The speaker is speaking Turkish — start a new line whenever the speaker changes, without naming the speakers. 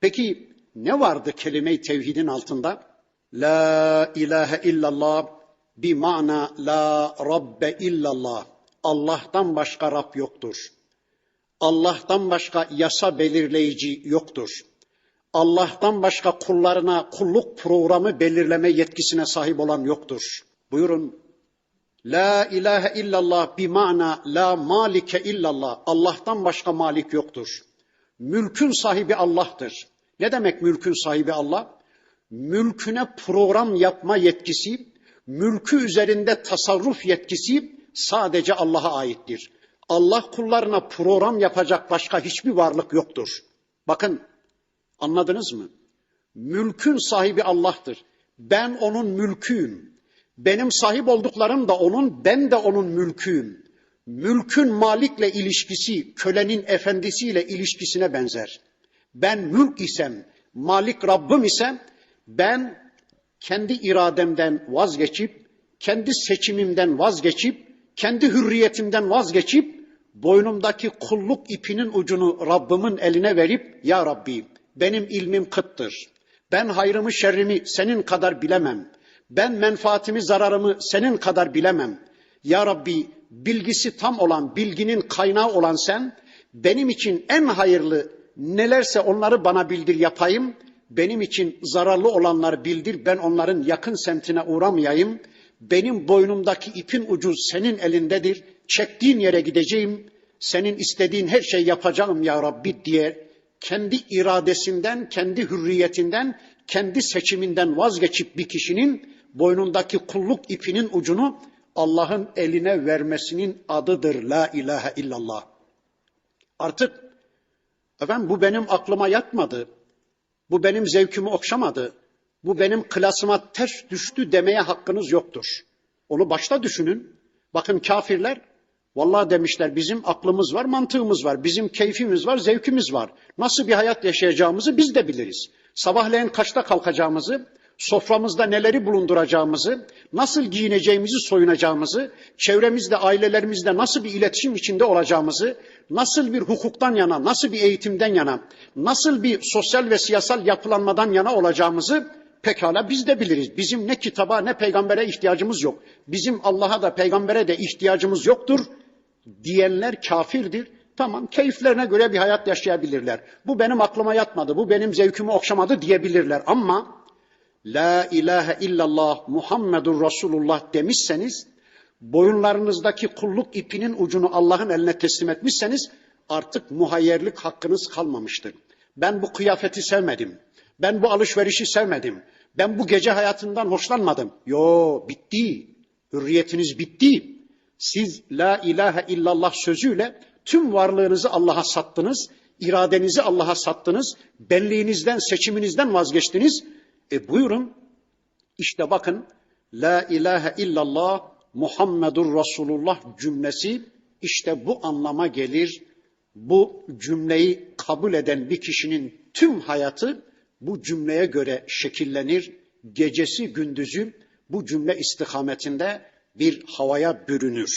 Peki ne vardı kelime-i tevhidin altında? La ilahe illallah bi mana la rabbe illallah. Allah'tan başka Rab yoktur. Allah'tan başka yasa belirleyici yoktur. Allah'tan başka kullarına kulluk programı belirleme yetkisine sahip olan yoktur. Buyurun. La ilahe illallah bi mana la malike illallah. Allah'tan başka malik yoktur. Mülkün sahibi Allah'tır. Ne demek mülkün sahibi Allah? Mülküne program yapma yetkisi, mülkü üzerinde tasarruf yetkisi sadece Allah'a aittir. Allah kullarına program yapacak başka hiçbir varlık yoktur. Bakın anladınız mı? Mülkün sahibi Allah'tır. Ben onun mülküyüm. Benim sahip olduklarım da onun, ben de onun mülküyüm. Mülkün malikle ilişkisi, kölenin efendisiyle ilişkisine benzer. Ben mülk isem, malik Rabbim isem, ben kendi irademden vazgeçip, kendi seçimimden vazgeçip, kendi hürriyetimden vazgeçip, boynumdaki kulluk ipinin ucunu Rabbimin eline verip, Ya Rabbi benim ilmim kıttır. Ben hayrımı şerrimi senin kadar bilemem. Ben menfaatimi zararımı senin kadar bilemem. Ya Rabbi bilgisi tam olan, bilginin kaynağı olan sen, benim için en hayırlı nelerse onları bana bildir yapayım. Benim için zararlı olanları bildir, ben onların yakın semtine uğramayayım. Benim boynumdaki ipin ucu senin elindedir. Çektiğin yere gideceğim. Senin istediğin her şey yapacağım ya Rabbi diye kendi iradesinden, kendi hürriyetinden, kendi seçiminden vazgeçip bir kişinin boynundaki kulluk ipinin ucunu Allah'ın eline vermesinin adıdır la ilahe illallah. Artık efendim bu benim aklıma yatmadı. Bu benim zevkimi okşamadı. Bu benim klasıma ters düştü demeye hakkınız yoktur. Onu başta düşünün. Bakın kafirler vallahi demişler bizim aklımız var, mantığımız var, bizim keyfimiz var, zevkimiz var. Nasıl bir hayat yaşayacağımızı biz de biliriz. Sabahleyin kaçta kalkacağımızı, soframızda neleri bulunduracağımızı, nasıl giyineceğimizi, soyunacağımızı, çevremizde, ailelerimizde nasıl bir iletişim içinde olacağımızı, nasıl bir hukuktan yana, nasıl bir eğitimden yana, nasıl bir sosyal ve siyasal yapılanmadan yana olacağımızı pekala biz de biliriz. Bizim ne kitaba ne peygambere ihtiyacımız yok. Bizim Allah'a da peygambere de ihtiyacımız yoktur diyenler kafirdir. Tamam keyiflerine göre bir hayat yaşayabilirler. Bu benim aklıma yatmadı, bu benim zevkimi okşamadı diyebilirler. Ama La ilahe illallah Muhammedur Resulullah demişseniz, boyunlarınızdaki kulluk ipinin ucunu Allah'ın eline teslim etmişseniz artık muhayyerlik hakkınız kalmamıştır. Ben bu kıyafeti sevmedim. Ben bu alışverişi sevmedim. Ben bu gece hayatından hoşlanmadım. Yo bitti. Hürriyetiniz bitti. Siz la ilahe illallah sözüyle tüm varlığınızı Allah'a sattınız, iradenizi Allah'a sattınız, benliğinizden, seçiminizden vazgeçtiniz. E buyurun, işte bakın la ilahe illallah Muhammedur Resulullah cümlesi işte bu anlama gelir. Bu cümleyi kabul eden bir kişinin tüm hayatı bu cümleye göre şekillenir. Gecesi gündüzü bu cümle istikametinde bir havaya bürünür.